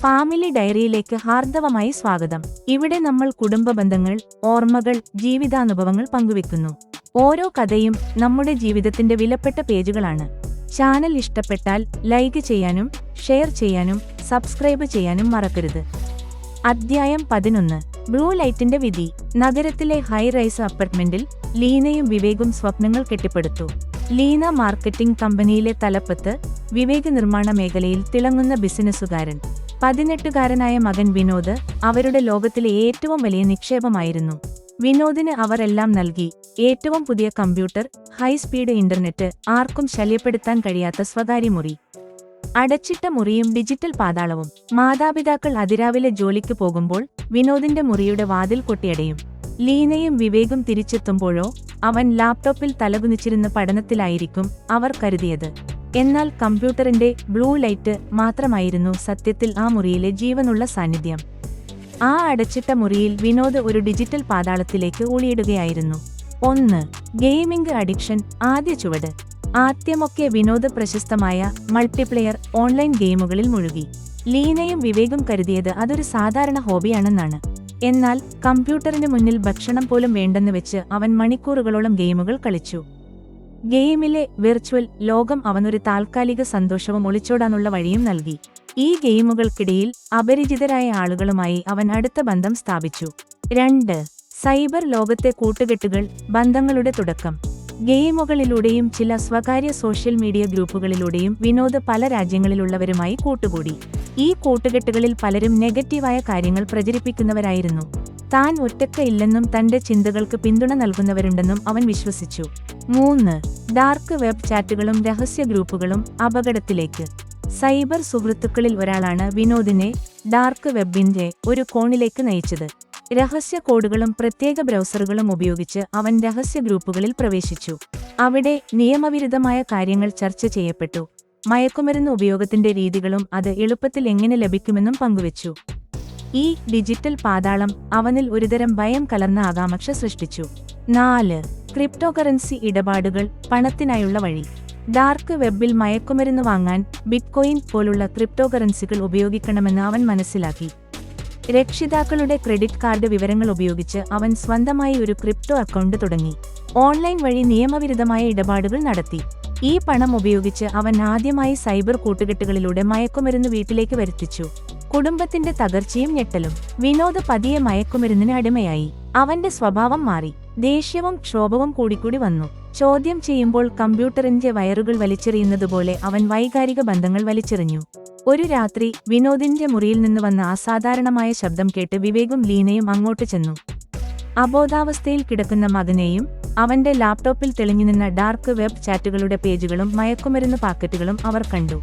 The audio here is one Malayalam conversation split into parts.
ഫാമിലി ഡയറിയിലേക്ക് ഹാർദവമായി സ്വാഗതം. ഇവിടെ നമ്മൾ കുടുംബ ബന്ധങ്ങൾ ഓർമ്മകൾ ജീവിതാനുഭവങ്ങൾ പങ്കുവെക്കുന്നു. ഓരോ കഥയും നമ്മുടെ ജീവിതത്തിന്റെ വിലപ്പെട്ട പേജുകളാണ്. ചാനൽ ഇഷ്ടപ്പെട്ടാൽ ലൈക്ക് ചെയ്യാനും ഷെയർ ചെയ്യാനും സബ്സ്ക്രൈബ് ചെയ്യാനും മറക്കരുത്. അധ്യായം പതിനൊന്ന്. ബ്ലൂ ലൈറ്റിന്റെ വിധി. നഗരത്തിലെ ഹൈറൈസ് അപ്പാർട്ട്മെന്റിൽ ലീനയും വിവേകും സ്വപ്നങ്ങൾ കെട്ടിപ്പടുത്തു. ലീന മാർക്കറ്റിംഗ് കമ്പനിയിലെ തലപ്പത്ത് വിവേക് നിർമ്മാണ മേഖലയിൽ തിളങ്ങുന്ന ബിസിനസ്സുകാരൻ. പതിനെട്ടുകാരനായ മകൻ വിനോദ് അവരുടെ ലോകത്തിലെ ഏറ്റവും വലിയ നിക്ഷേപമായിരുന്നു. വിനോദിന് അവരെല്ലാം നൽകി. ഏറ്റവും പുതിയ കമ്പ്യൂട്ടർ ഹൈസ്പീഡ് ഇന്റർനെറ്റ് ആർക്കും ശല്യപ്പെടുത്താൻ കഴിയാത്ത സ്വകാര്യ മുറി. അടച്ചിട്ട മുറിയും ഡിജിറ്റൽ പാതാളവും. മാതാപിതാക്കൾ അതിരാവിലെ ജോലിക്ക് പോകുമ്പോൾ വിനോദിന്റെ മുറിയുടെ വാതിൽ കൊട്ടിയടയും. ലീനയും വിവേകും തിരിച്ചെത്തുമ്പോഴോ അവൻ ലാപ്ടോപ്പിൽ തലകുനിച്ചിരുന്ന പഠനത്തിലായിരിക്കും അവർ കരുതിയത്. എന്നാൽ കമ്പ്യൂട്ടറിന്റെ ബ്ലൂ ലൈറ്റ് മാത്രമായിരുന്നു സത്യത്തിൽ ആ മുറിയിലെ ജീവനുള്ള സാന്നിധ്യം. ആ അടച്ചിട്ട മുറിയിൽ വിനോദ് ഒരു ഡിജിറ്റൽ പാതാളത്തിലേക്ക് ഊളിയിടുകയായിരുന്നു. ഒന്ന് ഗെയിമിംഗ് അഡിക്ഷൻ ആദ്യ ചുവട്. ആദ്യമൊക്കെ വിനോദ് പ്രശസ്തമായ മൾട്ടിപ്ലെയർ ഓൺലൈൻ ഗെയിമുകളിൽ മുഴുകി. ലീനയും വിവേകും കരുതിയത് അതൊരു സാധാരണ ഹോബിയാണെന്നാണ്. എന്നാൽ കമ്പ്യൂട്ടറിന് മുന്നിൽ ഭക്ഷണം പോലും വേണ്ടെന്ന് വെച്ച് അവൻ മണിക്കൂറുകളോളം ഗെയിമുകൾ കളിച്ചു. ഗെയിമിലെ വിർച്വൽ ലോകം അവനൊരു താൽക്കാലിക സന്തോഷവും ഒളിച്ചോടാനുള്ള വഴിയും നൽകി. ഈ ഗെയിമുകൾക്കിടയിൽ അപരിചിതരായ ആളുകളുമായി അവൻ അടുത്ത ബന്ധം സ്ഥാപിച്ചു. രണ്ട് സൈബർ ലോകത്തെ കൂട്ടുകെട്ടുകൾ ബന്ധങ്ങളുടെ തുടക്കം. ഗെയിമുകളിലൂടെയും ചില സ്വകാര്യ സോഷ്യൽ മീഡിയ ഗ്രൂപ്പുകളിലൂടെയും വിനോദ പല രാജ്യങ്ങളിലുള്ളവരുമായി കൂട്ടുകൂടി. ഈ കൂട്ടുകെട്ടുകളിൽ പലരും നെഗറ്റീവായ കാര്യങ്ങൾ പ്രചരിപ്പിക്കുന്നവരായിരുന്നു. താൻ ഒറ്റക്കയില്ലെന്നും തന്റെ ചിന്തകൾക്ക് പിന്തുണ നൽകുന്നവരുണ്ടെന്നും അവൻ വിശ്വസിച്ചു. മൂന്ന് ഡാർക്ക് വെബ് ചാറ്റുകളും രഹസ്യ ഗ്രൂപ്പുകളും അപകടത്തിലേക്ക്. സൈബർ സുഹൃത്തുക്കളിൽ ഒരാളാണ് വിനോദിനെ ഡാർക്ക് വെബിന്റെ ഒരു കോണിലേക്ക് നയിച്ചത്. രഹസ്യ കോഡുകളും പ്രത്യേക ബ്രൗസറുകളും ഉപയോഗിച്ച് അവൻ രഹസ്യ ഗ്രൂപ്പുകളിൽ പ്രവേശിച്ചു. അവിടെ നിയമവിരുദ്ധമായ കാര്യങ്ങൾ ചർച്ച ചെയ്യപ്പെട്ടു. മയക്കുമരുന്ന് ഉപയോഗത്തിന്റെ രീതികളും അത് എളുപ്പത്തിൽ എങ്ങനെ ലഭിക്കുമെന്നും പങ്കുവച്ചു. ഈ ഡിജിറ്റൽ പാതാളം അവനിൽ ഒരുതരം ഭയം കലർന്ന ആകാംക്ഷ സൃഷ്ടിച്ചു. നാല് ക്രിപ്റ്റോകറൻസി ഇടപാടുകൾ പണത്തിനായുള്ള വഴി. ഡാർക്ക് വെബിൽ മയക്കുമരുന്ന് വാങ്ങാൻ ബിറ്റ്കോയിൻ പോലുള്ള ക്രിപ്റ്റോകറൻസികൾ ഉപയോഗിക്കണമെന്ന് അവൻ മനസ്സിലാക്കി. രക്ഷിതാക്കളുടെ ക്രെഡിറ്റ് കാർഡ് വിവരങ്ങൾ ഉപയോഗിച്ച് അവൻ സ്വന്തമായി ഒരു ക്രിപ്റ്റോ അക്കൗണ്ട് തുടങ്ങി. ഓൺലൈൻ വഴി നിയമവിരുദ്ധമായ ഇടപാടുകൾ നടത്തി. ഈ പണം ഉപയോഗിച്ച് അവൻ ആദ്യമായി സൈബർ കൂട്ടുകെട്ടുകളിലൂടെ മയക്കുമരുന്ന് വീട്ടിലേക്ക് വരുത്തിച്ചു. കുടുംബത്തിന്റെ തകർച്ചയും ഞെട്ടലും വിനോദ് പതിയെ മയക്കുമരുന്നിന് അടിമയായി. അവന്റെ സ്വഭാവം മാറി. ദേഷ്യവും ക്ഷോഭവും കൂടിക്കൂടി വന്നു. ചോദ്യം ചെയ്യുമ്പോൾ കമ്പ്യൂട്ടറിന്റെ വയറുകൾ വലിച്ചെറിയുന്നതുപോലെ അവൻ വൈകാരിക ബന്ധങ്ങൾ വലിച്ചെറിഞ്ഞു. ഒരു രാത്രി വിനോദിന്റെ മുറിയിൽ നിന്ന് വന്ന അസാധാരണമായ ശബ്ദം കേട്ട് വിവേകും ലീനയും അങ്ങോട്ട് ചെന്നു. അബോധാവസ്ഥയിൽ കിടക്കുന്ന മകനെയും അവന്റെ ലാപ്ടോപ്പിൽ തെളിഞ്ഞുനിന്ന ഡാർക്ക് വെബ് ചാറ്റുകളുടെ പേജുകളും മയക്കുമരുന്ന് പാക്കറ്റുകളും അവർ കണ്ടു.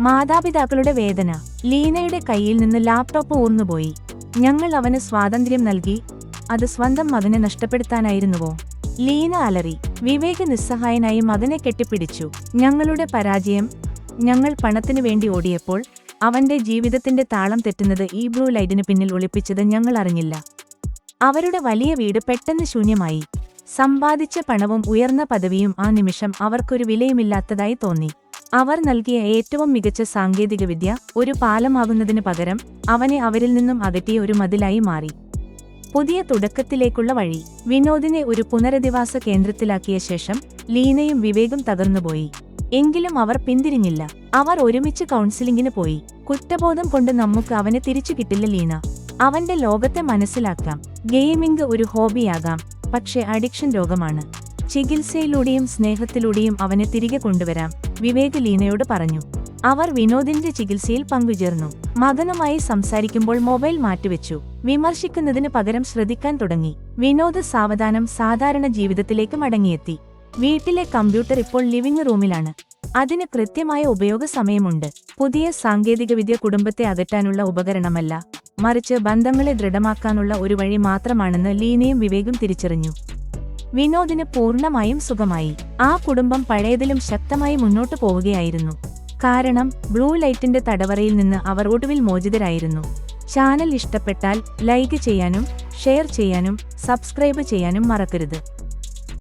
മാതാപിതാക്കളുടെ വേദന. ലീനയുടെ കയ്യിൽ നിന്ന് ലാപ്ടോപ്പ് ഊർന്നുപോയി ഞങ്ങൾ അവന് സ്വാതന്ത്ര്യം നൽകി. അത് സ്വന്തം മകനെ നഷ്ടപ്പെടുത്താനായിരുന്നുവോ? ലീന അലറി. വിവേക് നിസ്സഹായനായി മകനെ കെട്ടിപ്പിടിച്ചു. ഞങ്ങളുടെ പരാജയം. ഞങ്ങൾ പണത്തിനു വേണ്ടി ഓടിയപ്പോൾ അവന്റെ ജീവിതത്തിന്റെ താളം തെറ്റുന്നത് ഈ ബ്ലൂ ലൈറ്റിന് പിന്നിൽ ഒളിപ്പിച്ചത് ഞങ്ങൾ അറിഞ്ഞില്ല. അവരുടെ വലിയ വീട് പെട്ടെന്ന് ശൂന്യമായി. സമ്പാദിച്ച പണവും ഉയർന്ന പദവിയും ആ നിമിഷം അവർക്കൊരു വിലയുമില്ലാത്തതായി തോന്നി. അവർ നൽകിയ ഏറ്റവും മികച്ച സാങ്കേതികവിദ്യ ഒരു പാലമാകുന്നതിനു പകരം അവനെ അവരിൽ നിന്നും അകറ്റിയ ഒരു മതിലായി മാറി. പുതിയ തുടക്കത്തിലേക്കുള്ള വഴി വിനോദിനെ ഒരു പുനരധിവാസ കേന്ദ്രത്തിലാക്കിയ ശേഷം ലീനയും വിവേകും തകർന്നുപോയി. എങ്കിലും അവർ പിന്തിരിഞ്ഞില്ല. അവർ ഒരുമിച്ച് കൗൺസിലിംഗിന് പോയി. കുറ്റബോധം കൊണ്ട് നമുക്ക് അവനെ തിരിച്ചു കിട്ടില്ല ലീന. അവന്റെ ലോകത്തെ മനസ്സിലാക്കാം. ഗെയിമിംഗ് ഒരു ഹോബിയാകാം. പക്ഷേ അഡിക്ഷൻ രോഗമാണ്. ചികിത്സയിലൂടെയും സ്നേഹത്തിലൂടെയും അവനെ തിരികെ കൊണ്ടുവരാം. വിവേക് ലീനയോട് പറഞ്ഞു. അവർ വിനോദിന്റെ ചികിത്സയിൽ പങ്കുചേർന്നു. മകനുമായി സംസാരിക്കുമ്പോൾ മൊബൈൽ മാറ്റിവെച്ചു. വിമർശിക്കുന്നതിന് പകരം ശ്രദ്ധിക്കാൻ തുടങ്ങി. വിനോദ് സാവധാനം സാധാരണ ജീവിതത്തിലേക്ക് മടങ്ങിയെത്തി. വീട്ടിലെ കമ്പ്യൂട്ടർ ഇപ്പോൾ ലിവിംഗ് റൂമിലാണ്. അതിന് കൃത്യമായ ഉപയോഗ സമയമുണ്ട്. പുതിയ സാങ്കേതികവിദ്യ കുടുംബത്തെ അകറ്റാനുള്ള ഉപകരണമല്ല. മറിച്ച് ബന്ധങ്ങളെ ദൃഢമാക്കാനുള്ള ഒരു വഴി മാത്രമാണെന്ന് ലീനയും വിവേകും തിരിച്ചറിഞ്ഞു. വിനോദിന് പൂർണമായും സുഖമായി. ആ കുടുംബം പഴയതിലും ശക്തമായി മുന്നോട്ടു പോവുകയായിരുന്നു. കാരണം ബ്ലൂ ലൈറ്റിന്റെ തടവറയിൽ നിന്ന് അവർ ഒടുവിൽ മോചിതരായിരുന്നു. ചാനൽ ഇഷ്ടപ്പെട്ടാൽ ലൈക്ക് ചെയ്യാനും ഷെയർ ചെയ്യാനും സബ്സ്ക്രൈബ് ചെയ്യാനും മറക്കരുത്.